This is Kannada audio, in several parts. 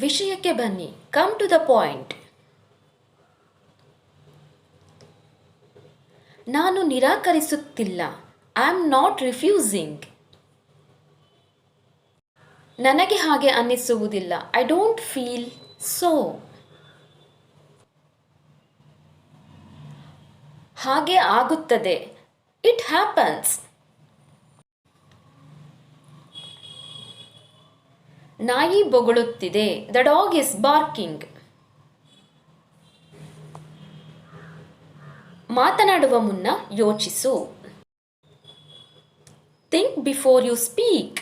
ವಿಷಯಕ್ಕೆ ಬನ್ನಿ. ಕಮ್ ಟು ದ ಪಾಯಿಂಟ್ ನಾನು ನಿರಾಕರಿಸುತ್ತಿಲ್ಲ. ಐ ಆಮ್ ನಾಟ್ ರಿಫ್ಯೂಸಿಂಗ್ ನನಗೆ ಹಾಗೆ ಅನ್ನಿಸುವುದಿಲ್ಲ. ಐ ಡೋಂಟ್ ಫೀಲ್ ಸೋ ಹಾಗೆ ಆಗುತ್ತದೆ. ಇಟ್ ಹ್ಯಾಪನ್ಸ್ ನಾಯಿ ಬೊಗಳುತ್ತಿದೆ. ದ ಡಾಗ್ ಇಸ್ ಬಾರ್ಕಿಂಗ್ ಮಾತನಾಡುವ ಮುನ್ನ ಯೋಚಿಸು. ಥಿಂಕ್ ಬಿಫೋರ್ ಯು ಸ್ಪೀಕ್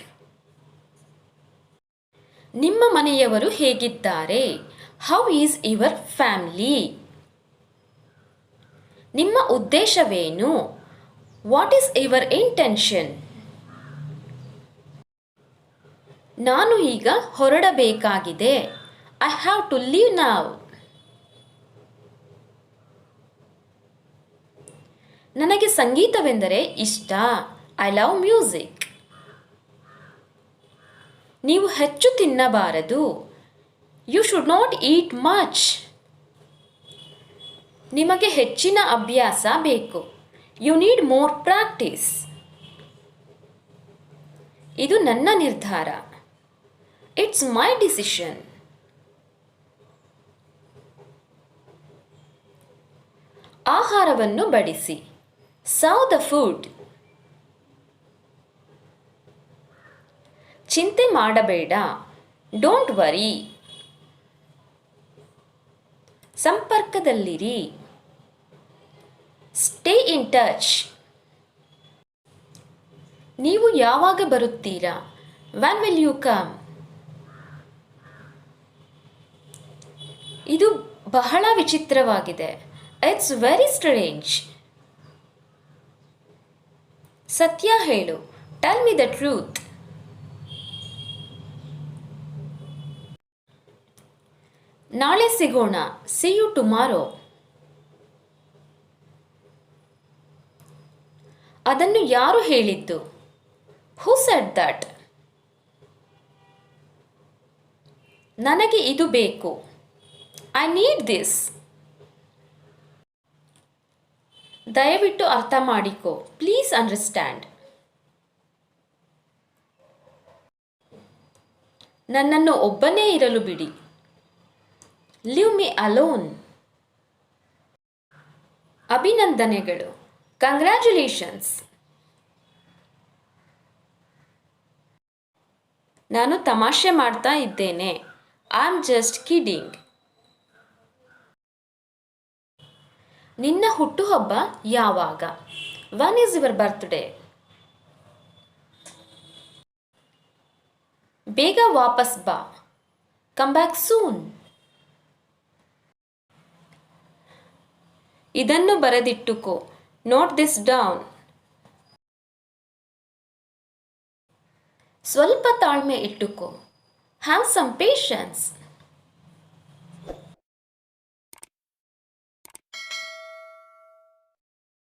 ನಿಮ್ಮ ಮನೆಯವರು ಹೇಗಿದ್ದಾರೆ? ಹೌ ಈಸ್ ಯುವರ್ ಫ್ಯಾಮ್ಲಿ ನಿಮ್ಮ ಉದ್ದೇಶವೇನು? ವಾಟ್ ಈಸ್ ಯುವರ್ ಇಂಟೆನ್ಷನ್ ನಾನು ಈಗ ಹೊರಡಬೇಕಾಗಿದೆ. I have to leave now ನನಗೆ ಸಂಗೀತವೆಂದರೆ ಇಷ್ಟ. ಐ ಲವ್ ಮ್ಯೂಸಿಕ್ ನೀವು ಹೆಚ್ಚು ತಿನ್ನಬಾರದು. You should not eat much ನಿಮಗೆ ಹೆಚ್ಚಿನ ಅಭ್ಯಾಸ ಬೇಕು. ಯು ನೀಡ್ ಮೋರ್ ಪ್ರಾಕ್ಟೀಸ್ ಇದು ನನ್ನ ನಿರ್ಧಾರ. ಇಟ್ಸ್ ಮೈ ಡಿಸಿಷನ್ ಆಹಾರವನ್ನು ಬಡಿಸಿ. ಸೌ ದ ಫುಡ್ ಚಿಂತೆ ಮಾಡಬೇಡ. ಡೋಂಟ್ ವರಿ ಸಂಪರ್ಕದಲ್ಲಿರಿ. ಸ್ಟೇ ಇನ್ ಟಚ್ ನೀವು ಯಾವಾಗ ಬರುತ್ತೀರಾ? ವ್ಯಾನ್ ವಿಲ್ ಯು ಕಮ್ ಇದು ಬಹಳ ವಿಚಿತ್ರವಾಗಿದೆ. ಇಟ್ಸ್ ವೆರಿ ಸ್ಟ್ರೇಂಜ್ ಸತ್ಯ ಹೇಳು. ಟೆಲ್ ಮಿ ದ ಟ್ರೂತ್ ನಾಳೆ ಸಿಗೋಣ. ಸಿ ಯು ಟುಮಾರೋ ಅದನ್ನು ಯಾರು ಹೇಳಿದ್ದು? ಹೂ ಸೆಟ್ ದಟ್ ನನಗೆ ಇದು ಬೇಕು. ನೀಡ್ ದಿಸ್ ದಯವಿಟ್ಟು ಅರ್ಥ ಮಾಡಿಕೋ. ಪ್ಲೀಸ್ ಅಂಡರ್ಸ್ಟ್ಯಾಂಡ್ ನನ್ನನ್ನು ಒಬ್ಬನೇ ಇರಲು ಬಿಡಿ. ಲಿವ್ ಮಿ ಅಲೋನ್ ಅಭಿನಂದನೆಗಳು. ಕಂಗ್ರ್ಯಾಚುಲೇಷನ್ಸ್ ನಾನು ತಮಾಷೆ ಮಾಡ್ತಾ ಇದ್ದೇನೆ. ಐ ಆಮ್ ಜಸ್ಟ್ ಕಿಡಿಂಗ್ ನಿನ್ನ ಹುಟ್ಟುಹಬ್ಬ ಯಾವಾಗ? ವನ್ ಈಸ್ ಯುವರ್ ಬರ್ತ್ಡೇ ಬೇಗ ವಾಪಸ್ ಬಾ. ಕಮ್ ಬ್ಯಾಕ್ ಸೂನ್ ಇದನ್ನು ಬರೆದಿಟ್ಟುಕೋ. ನೋಟ್ ದಿಸ್ ಡೌನ್ ಸ್ವಲ್ಪ ತಾಳ್ಮೆ ಇಟ್ಟುಕೋ. Have some patience